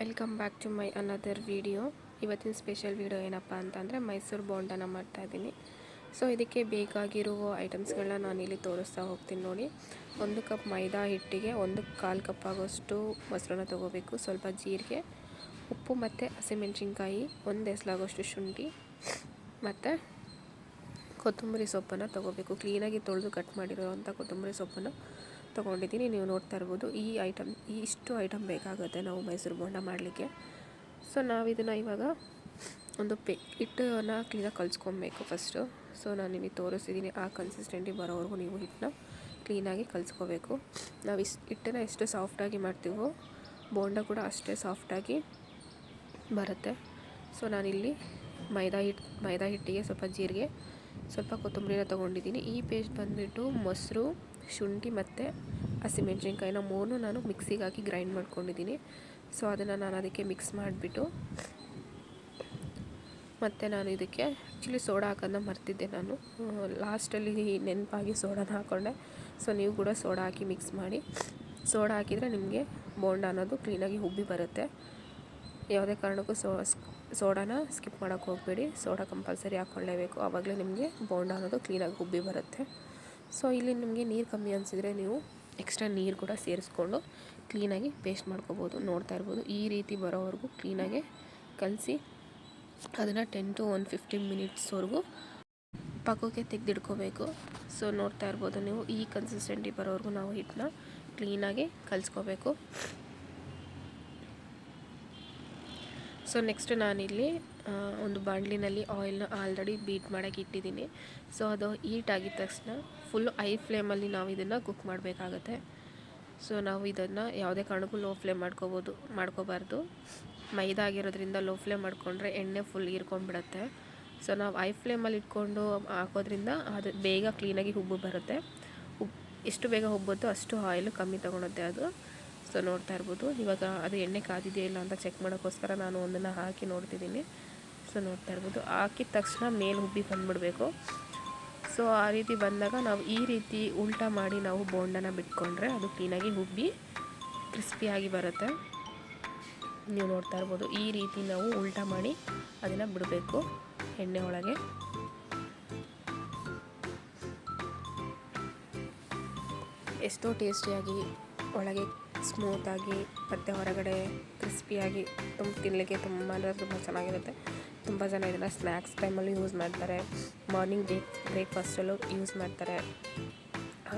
Welcome back to my another video ಇವತ್ತಿನ special video ಏನಪ್ಪ ಅಂತಂದರೆ ಮೈಸೂರು ಬೋಂಡನ ಮಾಡ್ತಾಯಿದ್ದೀನಿ ಸೊ ಇದಕ್ಕೆ ಬೇಕಾಗಿರುವ ಐಟಮ್ಸ್ಗಳನ್ನ ನಾನು ಇಲ್ಲಿ ತೋರಿಸ್ತಾ ಹೋಗ್ತೀನಿ ನೋಡಿ. ಒಂದು ಕಪ್ ಮೈದಾ ಹಿಟ್ಟಿಗೆ ಒಂದು ಕಾಲು ಕಪ್ ಆಗೋಷ್ಟು ಮೊಸರನ್ನ ತೊಗೋಬೇಕು. ಸ್ವಲ್ಪ ಜೀರಿಗೆ, ಉಪ್ಪು ಮತ್ತು ಹಸಿಮೆಣ್ಸಿನ್ಕಾಯಿ, ಒಂದು ಎಸ್ಲಾಗೋಷ್ಟು ಶುಂಠಿ ಮತ್ತು ಕೊತ್ತಂಬರಿ ಸೊಪ್ಪನ್ನು ತೊಗೋಬೇಕು. ಕ್ಲೀನಾಗಿ ತೊಳೆದು ಕಟ್ ಮಾಡಿರೋವಂಥ ಕೊತ್ತಂಬರಿ ಸೊಪ್ಪನ್ನು ತೊಗೊಂಡಿದ್ದೀನಿ, ನೀವು ನೋಡ್ತಾ ಇರ್ಬೋದು. ಈ ಐಟಮ್ ಈ ಇಷ್ಟು ಐಟಮ್ ಬೇಕಾಗುತ್ತೆ ನಾವು ಮೈಸೂರು ಬೋಂಡ ಮಾಡಲಿಕ್ಕೆ. ಸೊ ನಾವು ಇದನ್ನು ಇವಾಗ ಒಂದು ಪೇ ಹಿಟ್ಟನ್ನು ಕ್ಲೀನಾಗಿ ಕಲಿಸ್ಕೊಬೇಕು ಫಸ್ಟು ಸೊ ನಾನು ನಿಮಗೆ ತೋರಿಸಿದ್ದೀನಿ ಆ ಕನ್ಸಿಸ್ಟೆಂಟಿ ಬರೋವರೆಗೂ ನೀವು ಹಿಟ್ಟನ್ನ ಕ್ಲೀನಾಗಿ ಕಲಿಸ್ಕೋಬೇಕು. ನಾವು ಇಷ್ಟು ಹಿಟ್ಟನ್ನು ಎಷ್ಟು ಸಾಫ್ಟಾಗಿ ಮಾಡ್ತೀವೋ, ಬೋಂಡ ಕೂಡ ಅಷ್ಟೇ ಸಾಫ್ಟಾಗಿ ಬರುತ್ತೆ. ಸೊ ನಾನಿಲ್ಲಿ ಮೈದಾ ಹಿಟ್ಟು ಮೈದಾ ಹಿಟ್ಟಿಗೆ ಸ್ವಲ್ಪ ಜೀರಿಗೆ, ಸ್ವಲ್ಪ ಕೊತ್ತಂಬರಿನ ತೊಗೊಂಡಿದ್ದೀನಿ. ಈ ಪೇಸ್ಟ್ ಬಂದುಬಿಟ್ಟು ಮೊಸರು ಶುಂಠಿ ಮತ್ತು ಹಸಿಮೆಣ್ಸಿನ್ಕಾಯಿನ ಮೂರನ್ನು ನಾನು ಮಿಕ್ಸಿಗೆ ಹಾಕಿ ಗ್ರೈಂಡ್ ಮಾಡ್ಕೊಂಡಿದ್ದೀನಿ. ಸೊ ಅದನ್ನು ನಾನು ಅದಕ್ಕೆ ಮಿಕ್ಸ್ ಮಾಡಿಬಿಟ್ಟು ಮತ್ತು ನಾನು ಇದಕ್ಕೆ ಆ್ಯಕ್ಚುಲಿ ಸೋಡಾ ಹಾಕೋದನ್ನ ಮರ್ತಿದ್ದೆ ನಾನು. ಲಾಸ್ಟಲ್ಲಿ ನೆನಪಾಗಿ ಸೋಡಾನ ಹಾಕ್ಕೊಂಡೆ ಸೊ ನೀವು ಕೂಡ ಸೋಡಾ ಹಾಕಿ ಮಿಕ್ಸ್ ಮಾಡಿ. ಸೋಡಾ ಹಾಕಿದರೆ ನಿಮಗೆ ಬೋಂಡ ಅನ್ನೋದು ಕ್ಲೀನಾಗಿ ಉಬ್ಬಿ ಬರುತ್ತೆ. ಯಾವುದೇ ಕಾರಣಕ್ಕೂ ಸೋ ಸೋಡಾನ ಸ್ಕಿಪ್ ಮಾಡೋಕ್ಕೆ ಹೋಗಬೇಡಿ. ಸೋಡಾ ಕಂಪಲ್ಸರಿ ಹಾಕ್ಕೊಳ್ಳೇಬೇಕು. ಆವಾಗಲೇ ನಿಮಗೆ ಬೋಂಡ ಅನ್ನೋದು ಕ್ಲೀನಾಗಿ ಉಬ್ಬಿ ಬರುತ್ತೆ. ಸೊ ಇಲ್ಲಿ ನಿಮಗೆ ನೀರು ಕಮ್ಮಿ ಅನಿಸಿದರೆ ನೀವು ಎಕ್ಸ್ಟ್ರಾ ನೀರು ಕೂಡ ಸೇರಿಸ್ಕೊಂಡು ಕ್ಲೀನಾಗಿ ಪೇಸ್ಟ್ ಮಾಡ್ಕೋಬೋದು, ನೋಡ್ತಾ ಇರ್ಬೋದು. ಈ ರೀತಿ ಬರೋವರೆಗೂ ಕ್ಲೀನಾಗೆ ಕಲಸಿ ಅದನ್ನು ಟೆನ್ ಟು ಒನ್ ಫಿಫ್ಟೀನ್ ಮಿನಿಟ್ಸ್ವರೆಗೂ ಪಕ್ಕಕ್ಕೆ ತೆಗೆದಿಡ್ಕೋಬೇಕು ಸೊ ನೋಡ್ತಾ ಇರ್ಬೋದು ನೀವು ಈ ಕನ್ಸಿಸ್ಟೆಂಟಿ ಬರೋವರೆಗೂ ನಾವು ಹಿಟ್ಟನ್ನ ಕ್ಲೀನಾಗಿ ಕಲಿಸ್ಕೋಬೇಕು. ಸೊ ನೆಕ್ಸ್ಟ್ ನಾನಿಲ್ಲಿ ಒಂದು ಬಾಂಡ್ಲಿನಲ್ಲಿ ಆಯಿಲ್ನ ಆಲ್ರೆಡಿ ಬೀಟ್ ಮಾಡೋಕೆ ಇಟ್ಟಿದ್ದೀನಿ. ಸೊ ಅದು ಹೀಟ್ ಆಗಿದ ತಕ್ಷಣ ಫುಲ್ ಐ ಫ್ಲೇಮಲ್ಲಿ ನಾವು ಇದನ್ನು ಕುಕ್ ಮಾಡಬೇಕಾಗತ್ತೆ. ಸೊ ನಾವು ಇದನ್ನು ಯಾವುದೇ ಕಾರಣಕ್ಕೂ ಲೋ ಫ್ಲೇಮ್ ಮಾಡ್ಕೋಬೋದು, ಮಾಡ್ಕೋಬಾರ್ದು. ಮೈದಾ ಆಗಿರೋದ್ರಿಂದ ಲೋ ಫ್ಲೇಮ್ ಮಾಡಿಕೊಂಡ್ರೆ ಎಣ್ಣೆ ಫುಲ್ ಹೀರ್ಕೊಂಡ್ಬಿಡತ್ತೆ. ಸೊ ನಾವು ಐ ಫ್ಲೇಮಲ್ಲಿ ಇಟ್ಕೊಂಡು ಹಾಕೋದ್ರಿಂದ ಅದು ಬೇಗ ಕ್ಲೀನಾಗಿ ಹುಬ್ಬು ಬರುತ್ತೆ. ಉಬ್ ಎಷ್ಟು ಬೇಗ ಹುಬ್ಬುತ್ತೋ ಅಷ್ಟು ಆಯಿಲ್ ಕಮ್ಮಿ ತೊಗೊಳುತ್ತೆ ಅದು. ಸೊ ನೋಡ್ತಾ ಇರ್ಬೋದು. ಇವಾಗ ಅದು ಎಣ್ಣೆ ಕಾದಿದೆಯಾ ಇಲ್ಲ ಅಂತ ಚೆಕ್ ಮಾಡೋಕ್ಕೋಸ್ಕರ ನಾನು ಒಂದನ್ನು ಹಾಕಿ ನೋಡ್ತಿದ್ದೀನಿ. ಸೊ ನೋಡ್ತಾ ಇರ್ಬೋದು. ಹಾಕಿದ ತಕ್ಷಣ ಮೇಲೆ ಹುಬ್ಬಿ ಬಂದುಬಿಡಬೇಕು. ಸೊ ಆ ರೀತಿ ಬಂದಾಗ ನಾವು ಈ ರೀತಿ ಉಲ್ಟಾ ಮಾಡಿ ನಾವು ಬೋಂಡನ ಬಿಟ್ಕೊಂಡ್ರೆ ಅದು ಕ್ಲೀನಾಗಿ ಹುಬ್ಬಿ ಕ್ರಿಸ್ಪಿಯಾಗಿ ಬರುತ್ತೆ. ನೀವು ನೋಡ್ತಾ ಇರ್ಬೋದು. ಈ ರೀತಿ ನಾವು ಉಲ್ಟಾ ಮಾಡಿ ಅದನ್ನು ಬಿಡಬೇಕು ಎಣ್ಣೆ ಒಳಗೆ. ಎಷ್ಟೋ ಟೇಸ್ಟಿಯಾಗಿ ಒಳಗೆ ಸ್ಮೂತಾಗಿ ಮತ್ತು ಹೊರಗಡೆ ಕ್ರಿಸ್ಪಿಯಾಗಿ ತುಂಬ ತಿನ್ನಲಿಕ್ಕೆ ತುಂಬ ಅಂದರೆ ತುಂಬ ಚೆನ್ನಾಗಿರುತ್ತೆ. ತುಂಬ ಜನ ಇದನ್ನು ಸ್ನ್ಯಾಕ್ಸ್ ಟೈಮಲ್ಲೂ ಯೂಸ್ ಮಾಡ್ತಾರೆ. ಮಾರ್ನಿಂಗ್ ಬ್ರೇಕ್ ಬ್ರೇಕ್ಫಾಸ್ಟಲ್ಲೂ ಯೂಸ್ ಮಾಡ್ತಾರೆ.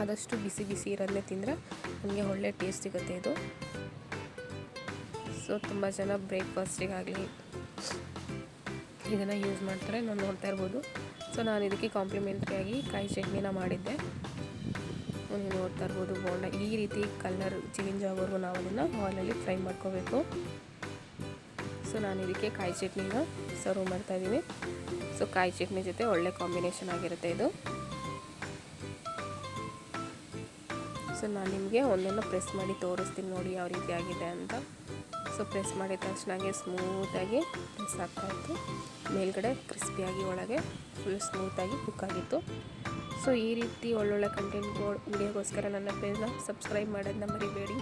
ಆದಷ್ಟು ಬಿಸಿ ಬಿಸಿ ಇರೋದನ್ನೇ ತಿಂದರೆ ನಮಗೆ ಒಳ್ಳೆ ಟೇಸ್ಟ್ ಸಿಗುತ್ತೆ ಇದು. ಸೊ ತುಂಬ ಜನ ಬ್ರೇಕ್ಫಾಸ್ಟಿಗಾಗಲಿ ಇದನ್ನು ಯೂಸ್ ಮಾಡ್ತಾರೆ. ನಾನು ನೋಡ್ತಾ ಇರ್ಬೋದು. ಸೊ ನಾನು ಇದಕ್ಕೆ ಕಾಂಪ್ಲಿಮೆಂಟ್ರಿಯಾಗಿ ಕಾಯಿ ಚಟ್ನಿನ ಮಾಡಿದ್ದೆ. ನೀವು ನೋಡ್ತಾ ಇರ್ಬೋದು ಬೋಂಡ. ಈ ರೀತಿ ಕಲರ್ ಚೇಂಜ್ ಆಗೋವರೆಗೂ ನಾವು ಅದನ್ನು ಹಾಲಲ್ಲಿ ಫ್ರೈ ಮಾಡ್ಕೋಬೇಕು. ಸೊ ನಾನು ಇದಕ್ಕೆ ಕಾಯಿ ಚಟ್ನಿನ ಸರ್ವ್ ಮಾಡ್ತಾಯಿದ್ದೀನಿ ಸೊ ಕಾಯಿ ಚಟ್ನಿ ಜೊತೆ ಒಳ್ಳೆ ಕಾಂಬಿನೇಷನ್ ಆಗಿರುತ್ತೆ ಇದು. ಸೊ ನಾನು ನಿಮಗೆ ಒಂದನ್ನು ಪ್ರೆಸ್ ಮಾಡಿ ತೋರಿಸ್ತೀನಿ ನೋಡಿ ಯಾವ ರೀತಿ ಆಗಿದೆ ಅಂತ. ಸೊ ಪ್ರೆಸ್ ಮಾಡಿದ ತಕ್ಷಣ ಸ್ಮೂತಾಗಿ ಪ್ರೆಸ್ ಆಗ್ತಾಯಿತ್ತು ಮೇಲ್ಗಡೆ ಕ್ರಿಸ್ಪಿಯಾಗಿ ಒಳಗೆ ಫುಲ್ ಸ್ಮೂತಾಗಿ ಕುಕ್ ಆಗಿತ್ತು. ಸೊ ಈ ರೀತಿ ಒಳ್ಳೊಳ್ಳೆ ಕಂಟೆಂಟ್ ವಿಡಿಯೋಗೋಸ್ಕರ ನನ್ನ ಪೇಜ್ನ ಸಬ್ಸ್ಕ್ರೈಬ್ ಮಾಡೋದನ್ನ ಮರಿಬೇಡಿ.